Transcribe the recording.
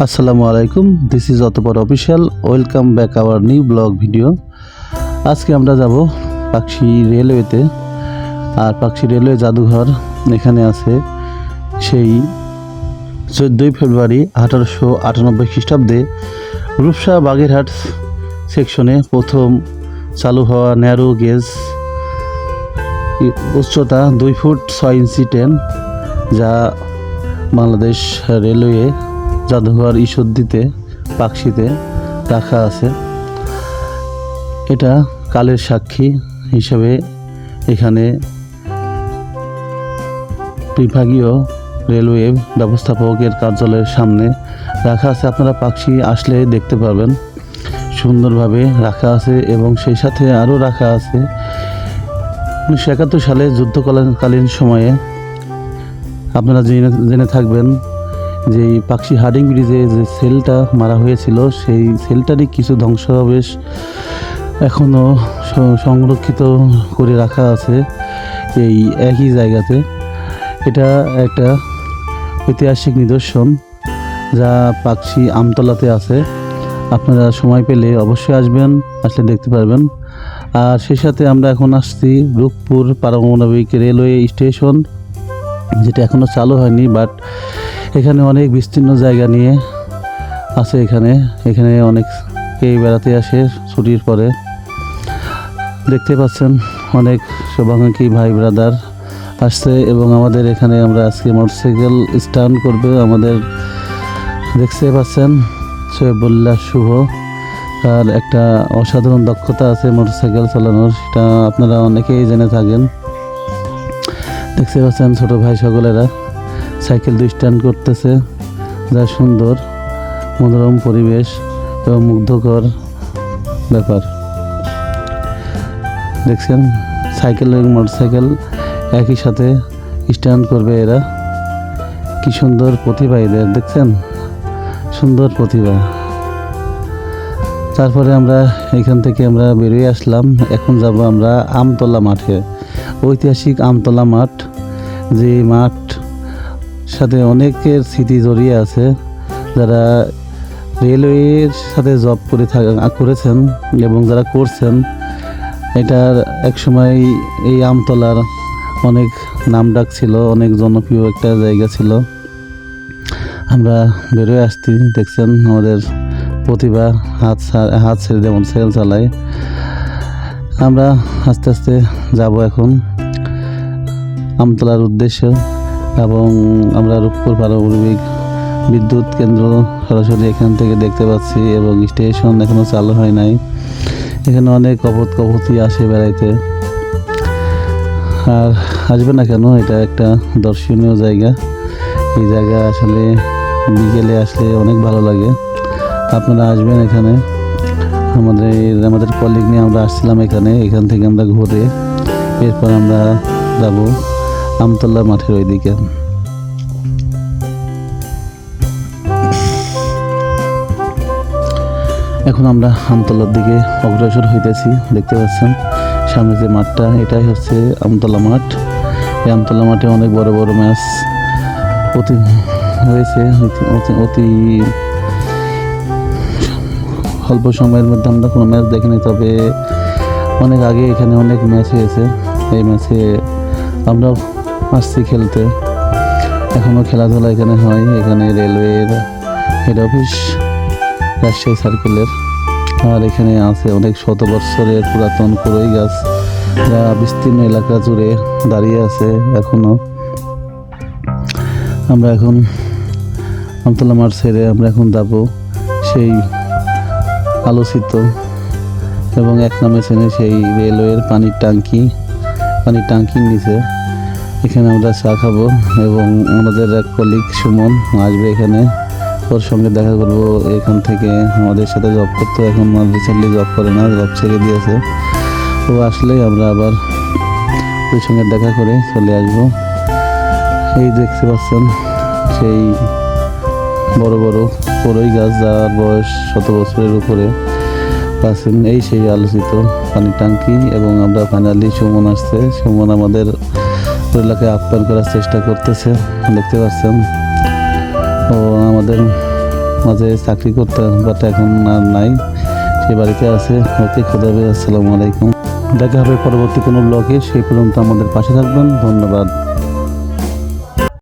আসসালামু আলাইকুম this is অতপর official welcome back our new blog video আজকে আমরা যাব পাকশি রেলওয়েতে আর পাকশি রেলওয়ে জাদুঘর এখানে আছে সেই চোদ্দোই ফেব্রুয়ারি আঠারোশো আটানব্বই খ্রিস্টাব্দে রূপসা বাগেরহাট সেকশনে প্রথম চালু হওয়া ন্যারো গেজ উচ্চতা দুই ফুট ছয় ইঞ্চি ট্রেন যা বাংলাদেশ রেলওয়ে জাদুঘর ঈশ্বরদীতে, পাকশিতে রাখা আছে। এটা কালের সাক্ষী হিসেবে এখানে বিভাগীয় রেলওয়ে ব্যবস্থাপকের কার্যালয়ের সামনে রাখা আছে। আপনারা পাকশি আসলে দেখতে পারবেন। সুন্দরভাবে রাখা আছে এবং সেই সাথে আরও রাখা আছে। উনিশশো একাত্তর সালে যুদ্ধকালীন সময়ে আপনারা জেনে জেনে থাকবেন যে পাকশি হার্ডিং ব্রিজে যে সেলটা মারা হয়েছিল, সেই সেলটারই কিছু ধ্বংসাবশেষ এখনও সংরক্ষিত করে রাখা আছে এই একই জায়গাতে। এটা একটা ঐতিহাসিক নিদর্শন যা পাকশি আমতলাতে আছে। আপনারা সময় পেলে অবশ্যই আসবেন, আসলে দেখতে পারবেন। আর সেই সাথে আমরা এখন আসছি রূপপুর পারমাণবিক রেলওয়ে স্টেশন, যেটা এখনও চালু হয়নি, বাট এখানে অনেক বিস্তীর্ণ জায়গা নিয়ে আছে এখানে। এখানে অনেকেই বেড়াতে আসে ছুটির পরে। দেখতে পাচ্ছেন অনেক শুভাকাঙ্ক্ষী ভাই ব্রাদার আসছে এবং আমাদের এখানে আমরা আজকে মোটরসাইকেল স্টান্ট করবে। আমাদের দেখতে পাচ্ছেন সৈবুল্লাহ শুভ। তার একটা অসাধারণ দক্ষতা আছে মোটরসাইকেল চালানোর, সেটা আপনারা অনেকেই জেনে থাকেন। দেখতে পাচ্ছেন ছোট ভাই সকলেরা, সাইকেল দুই স্ট্যান্ড করতেছে, যা সুন্দর, মনোরম পরিবেশ এবং মুগ্ধকর ব্যাপার। দেখছেন, সাইকেল এবং মোটরসাইকেল একই সাথে স্ট্যান্ড করবে এরা। কি সুন্দর প্রতিভা এদের, দেখছেন? সুন্দর প্রতিভা। তারপরে আমরা এখান থেকে আমরা বেরিয়ে আসলাম। এখন যাব আমরা আমতলা মাঠে। ঐতিহাসিক আমতলা মাঠ, যে মাঠ সাথে অনেকের স্মৃতি জড়িয়ে আছে। যারা রেলওয়ের সাথে জব করে করেছেন এবং যারা করছেন, এটার এক সময় এই আমতলার অনেক নাম ডাক ছিল, অনেক জনপ্রিয় একটা জায়গা ছিল। আমরা বেরোয় আসছি, দেখছেন আমাদের প্রতিভা হাত হাত ছেড়ে যেমন সেল চালায়। আমরা আস্তে আস্তে যাব এখন আমতলার উদ্দেশ্য এবং আমরা রূপপুর পারমাণবিক বিদ্যুৎ কেন্দ্র সরাসরি এখান থেকে দেখতে পাচ্ছি এবং স্টেশন এখনও চালু হয় নাই। এখানে অনেক কপত কপতি আসে বেড়াইতে। আর আসবে না কেন? এটা একটা দর্শনীয় জায়গা। এই জায়গা আসলে বিকেলে আসলে অনেক ভালো লাগে। আপনারা আসবেন এখানে। আমাদের আমাদের কলিগ নিয়ে আমরা আসছিলাম এখানে, এখান থেকে আমরা ঘুরে এরপর আমরা যাব আমতলা মাঠের ওইদিকে। এখন আমরা আমতলার দিকে অগ্রসর হইতেছি, দেখতে পাচ্ছেন। সামনে যে মাঠটা, এটাই হচ্ছে আমতলা মাঠ। এই আমতলা মাঠে অনেক বড় বড় ম্যাচ অতি হয়েছে, অতি- অল্প সময়ের মধ্যে আমরা কোনো ম্যাচ দেখিনি, তবে অনেক আগে এখানে অনেক ম্যাচ হয়েছে। এই ম্যাচে আমরাও আসছি খেলতে। এখনও খেলাধুলা এখানে হয়, এখানে রেলওয়ের হেড অফিস রাজশাহী সার্কেলের আর এখানে আছে অনেক শত বৎসরের পুরাতন কুড়ই গাছ। যা বিস্তীর্ণ এলাকা জুড়ে দাঁড়িয়ে আছে এখনও আমরা এখন আমতলা মাঠ ছেড়ে আমরা এখন যাব সেই আলোচিত এবং এক নামে চেনে সেই রেলওয়ের পানির ট্যাঙ্কি, পানির ট্যাঙ্কির নিচে। এখানে আমরা চা খাব এবং আমাদের এক কলিগ সুমন আসবে এখানে। ওর সঙ্গে দেখা করব এখান থেকে, আমাদের সাথে জব করতো, এখন রিসেন্টলি জব করে না জব ছেড়ে দিয়েছে। ও আসলেই আমরা আবার ওর সঙ্গে দেখা করে চলে আসব। এই দেখতে পাচ্ছেন, সেই বড় বড় বড়ই গাছ যার বয়স শত বছরের উপরে পাচ্ছেন এই সেই আলোচিত পানির ট্যাঙ্কি এবং আমরা ফাইনালি সুমন আসছে। সুমন আমাদের এলাকায় আপ্যায়ন করার চেষ্টা করতেছে, দেখতে পাচ্ছেন। ও আমাদের মাঝে চাকরি করতে বাট এখন আর নাই। সে বাড়িতে আছে ওকে খোদাবে আসসালামু আলাইকুম। দেখা হবে পরবর্তী কোনো ব্লগে সেই পর্যন্ত আমাদের পাশে থাকবেন। ধন্যবাদ।